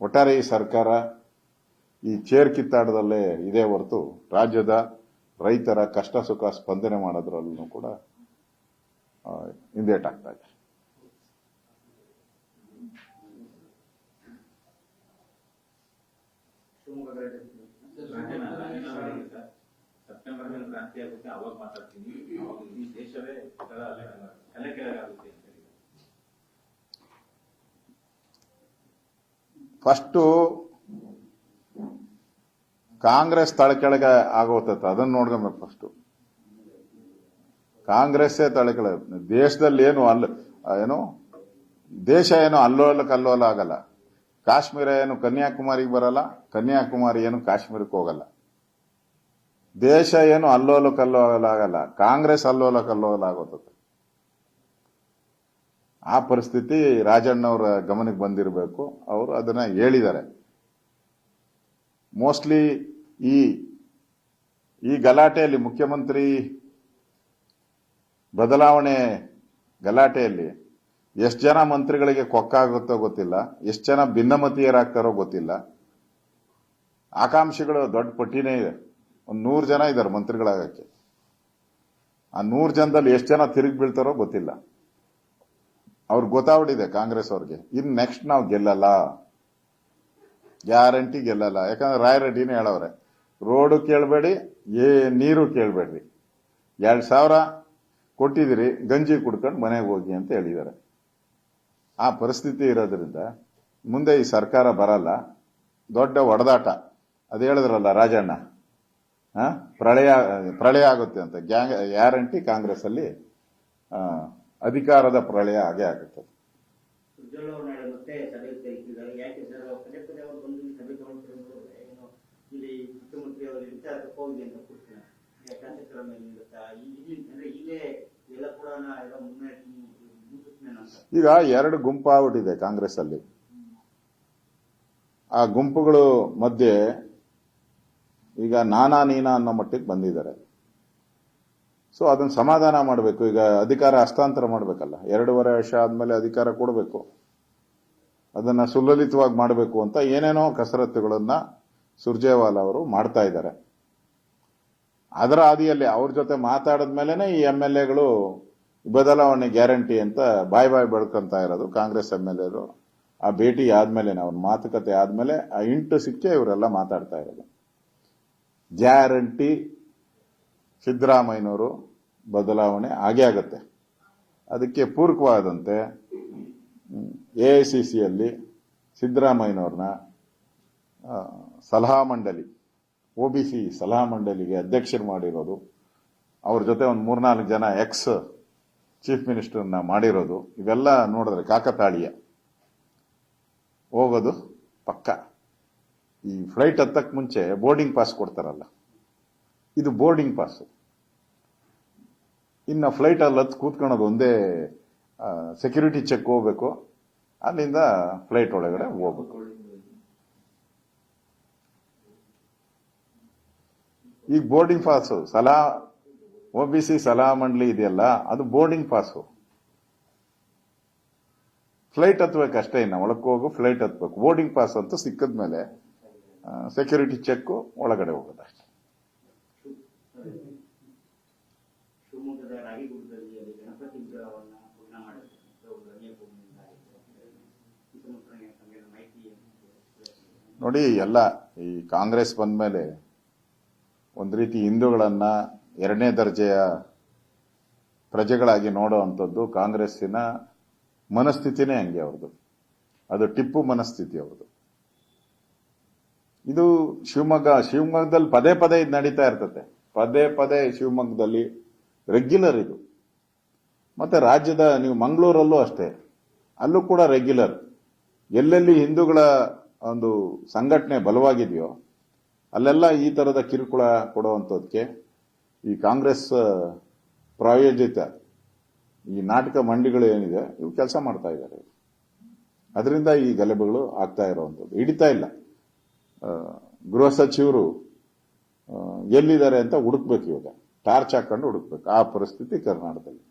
ಒಟ್ಟಾರೆ ಈ ಸರ್ಕಾರ ಈ ಚೇರ್ ಕಿತ್ತಾಟದಲ್ಲೇ ಇದೇ ಹೊರತು ರಾಜ್ಯದ ರೈತರ ಕಷ್ಟ ಸುಖ ಸ್ಪಂದನೆ ಮಾಡೋದ್ರಲ್ಲೂ ಕೂಡ ಹಿಂದೇಟ್ ಹಿಂದೇಟಾಗ್ತಾ ಇದೆ. ಸೆಪ್ಟೆಂಬರ್ ಕ್ರಾಂತಿ ಆಗುತ್ತೆ ಅವಾಗ ಮಾತಾಡ್ತೀನಿ. ಈ ದೇಶವೇ ತಲೆ ಕೆಳಗಾಗುತ್ತೆ ಅಂತ ಹೇಳಿ ಫಸ್ಟು ಕಾಂಗ್ರೆಸ್ ತಳಕೆಳಗೆ ಆಗೋತತ್ತ ಅದನ್ನ ನೋಡ್ಕೊಬೇಕು ಫಸ್ಟು. ಕಾಂಗ್ರೆಸ್ಸೇ ತಳಕೆಳ ದೇಶದಲ್ಲಿ ಏನು ಅಲ್ಲ, ಏನು, ದೇಶ ಏನು ಅಲ್ಲೋಲ ಕಲ್ಲೋಲ ಆಗಲ್ಲ. ಕಾಶ್ಮೀರ ಏನು ಕನ್ಯಾಕುಮಾರಿಗೆ ಬರಲ್ಲ, ಕನ್ಯಾಕುಮಾರಿ ಏನು ಕಾಶ್ಮೀರಕ್ಕೆ ಹೋಗಲ್ಲ. ದೇಶ ಏನು ಅಲ್ಲೋಲ ಕಲ್ಲೋಲ ಆಗಲ್ಲ, ಕಾಂಗ್ರೆಸ್ ಅಲ್ಲೋಲ ಕಲ್ಲೋಲ ಆಗೋತದೆ ಆ ಪರಿಸ್ಥಿತಿ ರಾಜಣ್ಣವರ ಗಮನಕ್ಕೆ ಬಂದಿರಬೇಕು. ಅವರು ಅದನ್ನ ಹೇಳಿದ್ದಾರೆ. ಮೋಸ್ಟ್ಲಿ ಈ ಈ ಗಲಾಟೆಯಲ್ಲಿ ಮುಖ್ಯಮಂತ್ರಿ ಬದಲಾವಣೆ ಗಲಾಟೆಯಲ್ಲಿ ಎಷ್ಟು ಜನ ಮಂತ್ರಿಗಳಿಗೆ ಕೊಕ್ಕಾಗುತ್ತೋ ಗೊತ್ತಿಲ್ಲ, ಎಷ್ಟು ಜನ ಭಿನ್ನಮತೀಯರಾಗ್ತಾರೋ ಗೊತ್ತಿಲ್ಲ. ಆಕಾಂಕ್ಷಿಗಳು ದೊಡ್ಡ ಪಟ್ಟಿನೇ ಇದೆ. ಒಂದು ನೂರು ಜನ ಇದ್ದಾರೆ ಮಂತ್ರಿಗಳಾಗಕ್ಕೆ. ಆ ನೂರು ಜನದಲ್ಲಿ ಎಷ್ಟು ಜನ ತಿರುಗಿ ಬೀಳ್ತಾರೋ ಗೊತ್ತಿಲ್ಲ. ಅವ್ರಿಗೆ ಗೊತ್ತಾಗ್ಬಿಟ್ಟಿದೆ ಕಾಂಗ್ರೆಸ್ ಅವ್ರಿಗೆ. ಇನ್ ನೆಕ್ಸ್ಟ್ ನಾವು ಗೆಲ್ಲಲ್ಲ. ಗ್ಯಾರಂಟಿ ಗೆಲ್ಲಲ್ಲ. ಯಾಕಂದ್ರೆ ರಾಯರೆಡ್ಡಿನೇ ಹೇಳವ್ರೆ ರೋಡು ಕೇಳಬೇಡಿ ಏ ನೀರು ಕೇಳಬೇಡ್ರಿ. ಎರಡು ಸಾವಿರ ಕೊಟ್ಟಿದ್ದೀರಿ ಗಂಜಿ ಕುಡ್ಕೊಂಡು ಮನೆಗೆ ಹೋಗಿ ಅಂತ ಹೇಳಿದ್ದಾರೆ. ಆ ಪರಿಸ್ಥಿತಿ ಇರೋದ್ರಿಂದ ಮುಂದೆ ಈ ಸರ್ಕಾರ ಬರಲ್ಲ. ದೊಡ್ಡ ಒಡೆದಾಟ. ಅದು ಹೇಳಿದ್ರಲ್ಲ ರಾಜಣ್ಣ ಪ್ರಳಯ ಪ್ರಳಯ ಆಗುತ್ತೆ ಅಂತ. ಗ್ಯಾಂಗ್ ಗ್ಯಾರಂಟಿ ಕಾಂಗ್ರೆಸ್ ಅಲ್ಲಿ ಆ, ಅಧಿಕಾರದ ಪ್ರಳಯ ಆಗೇ ಹೋಗಿ ಅಂತ ಈಗ ಎರಡು ಗುಂಪಾಗ್ಬಿಟ್ಟಿದೆ ಕಾಂಗ್ರೆಸ್ ಅಲ್ಲಿ ಆ ಗುಂಪುಗಳು ಮಧ್ಯೆ ಈಗ ನಾನಾ ನೀನಾ ಅನ್ನೋ ಮಟ್ಟಿಗೆ ಬಂದಿದ್ದಾರೆ. ಸೊ ಅದನ್ನು ಸಮಾಧಾನ ಮಾಡಬೇಕು. ಈಗ ಅಧಿಕಾರ ಹಸ್ತಾಂತರ ಮಾಡಬೇಕಲ್ಲ. ಎರಡೂವರೆ ವರ್ಷ ಆದಮೇಲೆ ಅಧಿಕಾರ ಕೊಡಬೇಕು. ಅದನ್ನು ಸುಲಲಿತವಾಗಿ ಮಾಡಬೇಕು ಅಂತ ಏನೇನೋ ಕಸರತ್ತುಗಳನ್ನು ಸುರ್ಜೇವಾಲ ಅವರು ಮಾಡ್ತಾ ಇದ್ದಾರೆ. ಅದರ ಹಾದಿಯಲ್ಲಿ ಅವ್ರ ಜೊತೆ ಮಾತಾಡಿದ್ಮೇಲೆನೆ ಈ ಎಂ ಎಲ್ ಎಗಳು ಬದಲಾವಣೆ ಗ್ಯಾರಂಟಿ ಅಂತ ಬಾಯ್ ಬಾಯ್ ಬೆಳ್ಕೊಂತ ಇರೋದು ಕಾಂಗ್ರೆಸ್ ಎಂ ಎಲ್ ಎರು. ಆ ಭೇಟಿ ಆದ್ಮೇಲೆ ಅವ್ರ ಮಾತುಕತೆ ಆದ್ಮೇಲೆ ಆ ಇಂಟು ಸಿಕ್ಕೇ ಇವರೆಲ್ಲ ಮಾತಾಡ್ತಾ ಇರೋದು. ಗ್ಯಾರಂಟಿ ಸಿದ್ದರಾಮಯ್ಯನವರು ಬದಲಾವಣೆ ಆಗೇ ಆಗುತ್ತೆ. ಅದಕ್ಕೆ ಪೂರಕವಾದಂತೆ ಎ ಐ ಸಿ ಸಿಯಲ್ಲಿ ಸಿದ್ದರಾಮಯ್ಯನವ್ರನ್ನ ಸಲಹಾ ಮಂಡಳಿ, ಒ ಬಿ ಸಿ ಸಲಹಾ ಮಂಡಳಿಗೆ ಅಧ್ಯಕ್ಷರು ಮಾಡಿರೋದು, ಅವ್ರ ಜೊತೆ ಒಂದು ಮೂರ್ನಾಲ್ಕು ಜನ ಎಕ್ಸ್ ಚೀಫ್ ಮಿನಿಸ್ಟರ್ನ ಮಾಡಿರೋದು, ಇವೆಲ್ಲ ನೋಡಿದ್ರೆ ಕಾಕತಾಳೀಯ. ಹೋಗೋದು ಪಕ್ಕ. ಈ ಫ್ಲೈಟ್ ಹತ್ತಕ್ಕೆ ಮುಂಚೆ ಬೋರ್ಡಿಂಗ್ ಪಾಸ್ ಕೊಡ್ತಾರಲ್ಲ, ಇದು ಬೋರ್ಡಿಂಗ್ ಪಾಸ್ ಇನ್ನು ಫ್ಲೈಟ್ ಅಲ್ಲಿ ಹತ್ತು ಕೂತ್ಕೊಳ್ಳೋದು ಒಂದೇ ಸೆಕ್ಯೂರಿಟಿ ಚೆಕ್ ಹೋಗ್ಬೇಕು. ಅಲ್ಲಿಂದ ಫ್ಲೈಟ್ ಒಳಗಡೆ ಹೋಗ್ಬೇಕು. ಈಗ ಬೋರ್ಡಿಂಗ್ ಪಾಸು ಸಲಹಾ ಒ ಬಿ ಸಿ ಸಲಹಾ ಮಂಡಳಿ ಇದೆಯಲ್ಲ, ಅದು ಬೋರ್ಡಿಂಗ್ ಪಾಸು ಫ್ಲೈಟ್ ಹತ್ಬೇಕು ಅಷ್ಟೇ ಇನ್ನು ಒಳಕ್ಕೆ ಹೋಗು ಫ್ಲೈಟ್ ಹತ್ಬೇಕು. ಬೋರ್ಡಿಂಗ್ ಪಾಸ್ ಅಂತ ಸಿಕ್ಕದ್ಮೇಲೆ ಸೆಕ್ಯೂರಿಟಿ ಚೆಕ್ ಒಳಗಡೆ ಹೋಗೋದಷ್ಟೇ. ಶಿವಮೊಗ್ಗದ ರಾಗಿಗುಡ್ಡದಲ್ಲಿ ಗಣಪತಿ ವಿಗ್ರಹವನ್ನ ಪೂರ್ಣ ತಮಗೆ ನೋಡಿ, ಎಲ್ಲ ಈ ಕಾಂಗ್ರೆಸ್ ಬಂದ ಮೇಲೆ ಒಂದು ರೀತಿ ಹಿಂದೂಗಳನ್ನ ಎರಡನೇ ದರ್ಜೆಯ ಪ್ರಜೆಗಳಾಗಿ ನೋಡೋ ಅಂಥದ್ದು ಕಾಂಗ್ರೆಸ್ಸಿನ ಮನಸ್ಥಿತಿನೇ ಹಂಗೆ ಅವ್ರದ್ದು ಅದು ಟಿಪ್ಪು ಮನಸ್ಥಿತಿ ಅವ್ರದ್ದು ಇದು ಶಿವಮೊಗ್ಗ, ಶಿವಮೊಗ್ಗದಲ್ಲಿ ಪದೇ ಪದೇ ಇದು ನಡೀತಾ ಇರ್ತದೆ. ಪದೇ ಪದೇ ಶಿವಮೊಗ್ಗದಲ್ಲಿ ರೆಗ್ಯುಲರ್ ಇದು. ಮತ್ತೆ ರಾಜ್ಯದ ನೀವು ಮಂಗಳೂರಲ್ಲೂ ಅಷ್ಟೇ. ಅಲ್ಲೂ ಕೂಡ ರೆಗ್ಯುಲರ್ ಎಲ್ಲೆಲ್ಲಿ ಹಿಂದೂಗಳ ಒಂದು ಸಂಘಟನೆ ಬಲವಾಗಿದೆಯೋ, ಅಲ್ಲೆಲ್ಲ ಈ ತರದ ಕಿರುಕುಳ ಕೊಡುವಂಥದ್ದಕ್ಕೆ ಈ ಕಾಂಗ್ರೆಸ್ ಪ್ರಾಯೋಜಿತ ಈ ನಾಟಕ ಮಂಡಿಗಳು ಏನಿದೆ, ಇವು ಕೆಲಸ ಮಾಡ್ತಾ ಇದ್ದಾರೆ. ಅದರಿಂದ ಈ ಗಲಭೆಗಳು ಆಗ್ತಾ ಇರುವಂಥದ್ದು. ಹಿಡಿತಾ ಇಲ್ಲ. ಗೃಹ ಸಚಿವರು ಎಲ್ಲಿದ್ದಾರೆ ಅಂತ ಹುಡುಕ್ಬೇಕು ಇವಾಗ. ಟಾರ್ಚ್ ಹಾಕೊಂಡು ಹುಡುಕ್ಬೇಕು. ಆ ಪರಿಸ್ಥಿತಿ ಕರ್ನಾಟಕದಲ್ಲಿ.